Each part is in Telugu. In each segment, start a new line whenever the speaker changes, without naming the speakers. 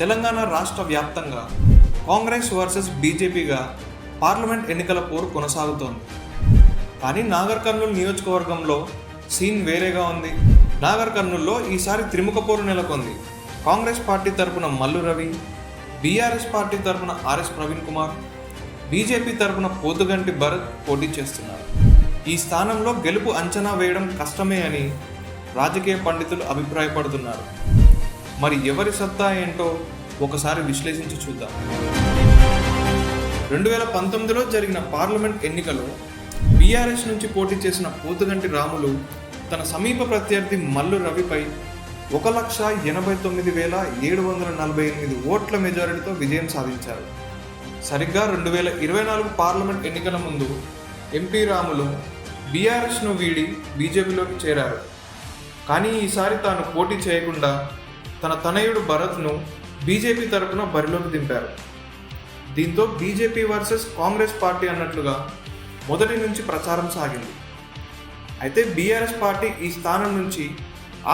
తెలంగాణ రాష్ట్ర వ్యాప్తంగా కాంగ్రెస్ వర్సెస్ బీజేపీగా పార్లమెంట్ ఎన్నికల పోరు కొనసాగుతోంది కానీ నాగర్ కర్నూల్ నియోజకవర్గంలో సీన్ వేరేగా ఉంది నాగర్ కర్నూల్లో ఈసారి త్రిముఖ పోరు నెలకొంది కాంగ్రెస్ పార్టీ తరపున మల్లు రవి బీఆర్ఎస్ పార్టీ తరపున ఆర్ఎస్ ప్రవీణ్ కుమార్ బీజేపీ తరపున పోతుగంటి భరత్ పోటీ చేస్తున్నారు ఈ స్థానంలో గెలుపు అంచనా వేయడం కష్టమే అని రాజకీయ పండితులు అభిప్రాయపడుతున్నారు మరి ఎవరి సత్తా ఏంటో ఒకసారి విశ్లేషించి చూద్దాం రెండు వేల పంతొమ్మిదిలో జరిగిన పార్లమెంట్ ఎన్నికలో బీఆర్ఎస్ నుంచి పోటీ చేసిన పోతుగంటి రాములు తన సమీప ప్రత్యర్థి మల్లు రవిపై ఒక లక్ష ఎనభై తొమ్మిది వేల ఏడు వందల నలభై ఎనిమిది ఓట్ల మెజారిటీతో విజయం సాధించారు సరిగ్గా రెండు వేల ఇరవై నాలుగు పార్లమెంట్ ఎన్నికల ముందు ఎంపీ రాములు బీఆర్ఎస్ను వీడి బీజేపీలోకి చేరారు కానీ ఈసారి తాను పోటీ చేయకుండా తన తనయుడు భరత్ను బీజేపీ తరపున బరిలోకి దింపారు దీంతో బీజేపీ వర్సెస్ కాంగ్రెస్ పార్టీ అన్నట్లుగా మొదటి నుంచి ప్రచారం సాగింది అయితే బీఆర్ఎస్ పార్టీ ఈ స్థానం నుంచి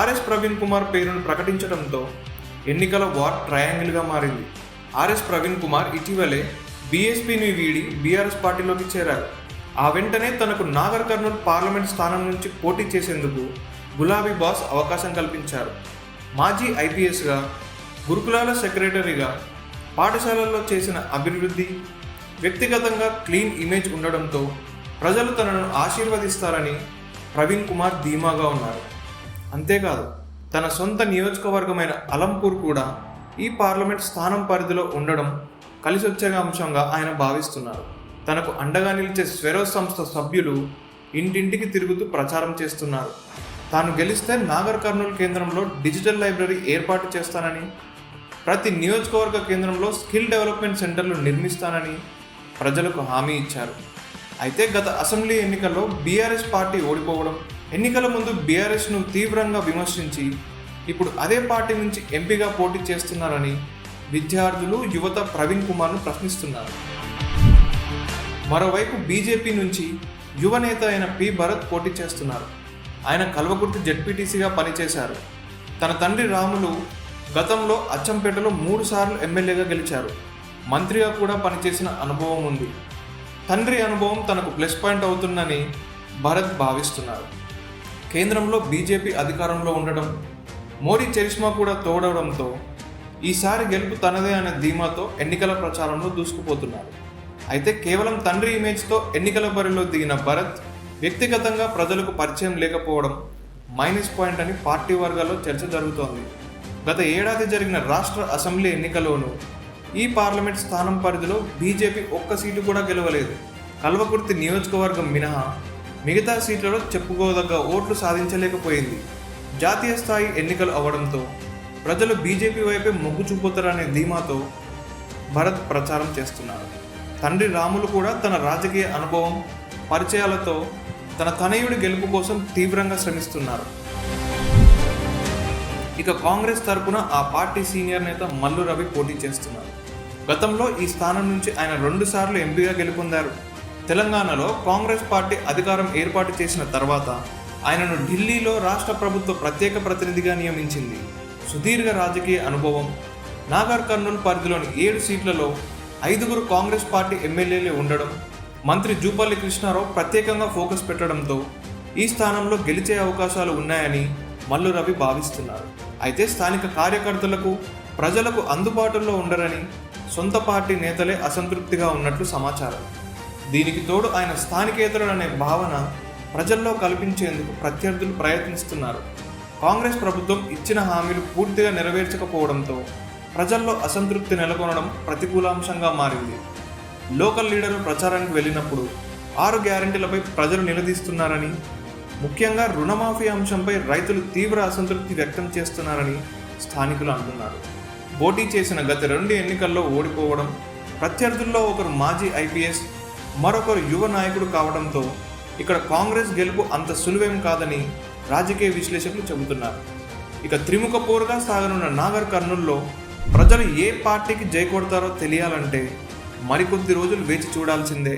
ఆర్ఎస్ ప్రవీణ్ కుమార్ పేరును ప్రకటించడంతో ఎన్నికల వార్ ట్రయాంగిల్గా మారింది ఆర్ఎస్ ప్రవీణ్ కుమార్ ఇటీవలే బీఎస్పీని వీడి బీఆర్ఎస్ పార్టీలోకి చేరారు ఆ వెంటనే తనకు నాగర్ కర్నూలు పార్లమెంట్ స్థానం నుంచి పోటీ చేసేందుకు గులాబీ బాస్ అవకాశం కల్పించారు మాజీ ఐపీఎస్గా గురుకులాల సెక్రటరీగా పాఠశాలల్లో చేసిన అభివృద్ధి వ్యక్తిగతంగా క్లీన్ ఇమేజ్ ఉండడంతో ప్రజలు తనను ఆశీర్వదిస్తారని ప్రవీణ్ కుమార్ ధీమాగా ఉన్నారు అంతేకాదు తన సొంత నియోజకవర్గమైన అలంపూర్ కూడా ఈ పార్లమెంట్ స్థానం పరిధిలో ఉండడం కలిసొచ్చే అంశంగా ఆయన భావిస్తున్నారు తనకు అండగా నిలిచే స్వెరో సంస్థ సభ్యులు ఇంటింటికి తిరుగుతూ ప్రచారం చేస్తున్నారు తాను గెలిస్తే నాగర్ కర్నూలు కేంద్రంలో డిజిటల్ లైబ్రరీ ఏర్పాటు చేస్తానని ప్రతి నియోజకవర్గ కేంద్రంలో స్కిల్ డెవలప్మెంట్ సెంటర్లు నిర్మిస్తానని ప్రజలకు హామీ ఇచ్చారు అయితే గత అసెంబ్లీ ఎన్నికల్లో బీఆర్ఎస్ పార్టీ ఓడిపోవడం ఎన్నికల ముందు బీఆర్ఎస్ను తీవ్రంగా విమర్శించి ఇప్పుడు అదే పార్టీ నుంచి ఎంపీగా పోటీ చేస్తున్నారని విద్యార్థులు యువత ప్రవీణ్ కుమార్ను ప్రశ్నిస్తున్నారు మరోవైపు బీజేపీ నుంచి యువనేత అయిన పి భరత్ పోటీ చేస్తున్నారు ఆయన కల్వకుర్తి జెడ్పీటీసీగా పనిచేశారు తన తండ్రి రాములు గతంలో అచ్చంపేటలో మూడు సార్లు ఎమ్మెల్యేగా గెలిచారు మంత్రిగా కూడా పనిచేసిన అనుభవం ఉంది తండ్రి అనుభవం తనకు ప్లస్ పాయింట్ అవుతుందని భరత్ భావిస్తున్నారు కేంద్రంలో బీజేపీ అధికారంలో ఉండడం మోడీ చరిష్మా కూడా తోడవడంతో ఈసారి గెలుపు తనదే అనే ధీమాతో ఎన్నికల ప్రచారంలో దూసుకుపోతున్నారు అయితే కేవలం తండ్రి ఇమేజ్తో ఎన్నికల బరిలో దిగిన భరత్ వ్యక్తిగతంగా ప్రజలకు పరిచయం లేకపోవడం మైనస్ పాయింట్ అని పార్టీ వర్గాల్లో చర్చ జరుగుతోంది గత ఏడాది జరిగిన రాష్ట్ర అసెంబ్లీ ఎన్నికలోనూ ఈ పార్లమెంట్ స్థానం పరిధిలో బీజేపీ ఒక్క సీటు కూడా గెలవలేదు కల్వకుర్తి నియోజకవర్గం మినహా మిగతా సీట్లలో చెప్పుకోదగ్గ ఓట్లు సాధించలేకపోయింది జాతీయ స్థాయి ఎన్నికలు అవడంతో ప్రజలు బీజేపీ వైపే మొగ్గు చూపుతారనే ధీమాతో భరత్ ప్రచారం చేస్తున్నారు తండ్రి రాములు కూడా తన రాజకీయ అనుభవం పరిచయాలతో తన తనయుడి గెలుపు కోసం తీవ్రంగా శ్రమిస్తున్నారు ఇక కాంగ్రెస్ తరపున ఆ పార్టీ సీనియర్ నేత మల్లు రవి పోటీ చేస్తున్నారు గతంలో ఈ స్థానం నుంచి ఆయన రెండుసార్లు ఎంపీగా గెలుపొందారు తెలంగాణలో కాంగ్రెస్ పార్టీ అధికారం ఏర్పాటు చేసిన తర్వాత ఆయనను ఢిల్లీలో రాష్ట్ర ప్రభుత్వ ప్రత్యేక ప్రతినిధిగా నియమించింది సుదీర్ఘ రాజకీయ అనుభవం నాగర్ కర్నూలు పరిధిలోని ఏడు సీట్లలో ఐదుగురు కాంగ్రెస్ పార్టీ ఎమ్మెల్యేలు ఉండడం మంత్రి జూపల్లి కృష్ణారావు ప్రత్యేకంగా ఫోకస్ పెట్టడంతో ఈ స్థానంలో గెలిచే అవకాశాలు ఉన్నాయని మల్లు రవి భావిస్తున్నారు అయితే స్థానిక కార్యకర్తలకు ప్రజలకు అందుబాటులో ఉండరని సొంత పార్టీ నేతలే అసంతృప్తిగా ఉన్నట్లు సమాచారం దీనికి తోడు ఆయన స్థానికేతరుడు అనే భావన ప్రజల్లో కల్పించేందుకు ప్రత్యర్థులు ప్రయత్నిస్తున్నారు కాంగ్రెస్ ప్రభుత్వం ఇచ్చిన హామీలు పూర్తిగా నెరవేర్చకపోవడంతో ప్రజల్లో అసంతృప్తి నెలకొనడం ప్రతికూలాంశంగా మారింది లోకల్ లీడర్ ప్రచారానికి వెళ్ళినప్పుడు ఆరు గ్యారంటీలపై ప్రజలు నిలదీస్తున్నారని ముఖ్యంగా రుణమాఫీ అంశంపై రైతులు తీవ్ర అసంతృప్తి వ్యక్తం చేస్తున్నారని స్థానికులు అంటున్నారు పోటీ చేసిన గత రెండు ఎన్నికల్లో ఓడిపోవడం ప్రత్యర్థుల్లో ఒకరు మాజీ ఐపీఎస్ మరొకరు యువ నాయకుడు కావడంతో ఇక్కడ కాంగ్రెస్ గెలుపు అంత సులువేం కాదని రాజకీయ విశ్లేషకులు చెబుతున్నారు ఇక త్రిముఖ పోరుగా సాగనున్న నాగర్ కర్నూల్లో ప్రజలు ఏ పార్టీకి కొడతారో తెలియాలంటే మరికొద్ది రోజులు వేచి చూడాల్సిందే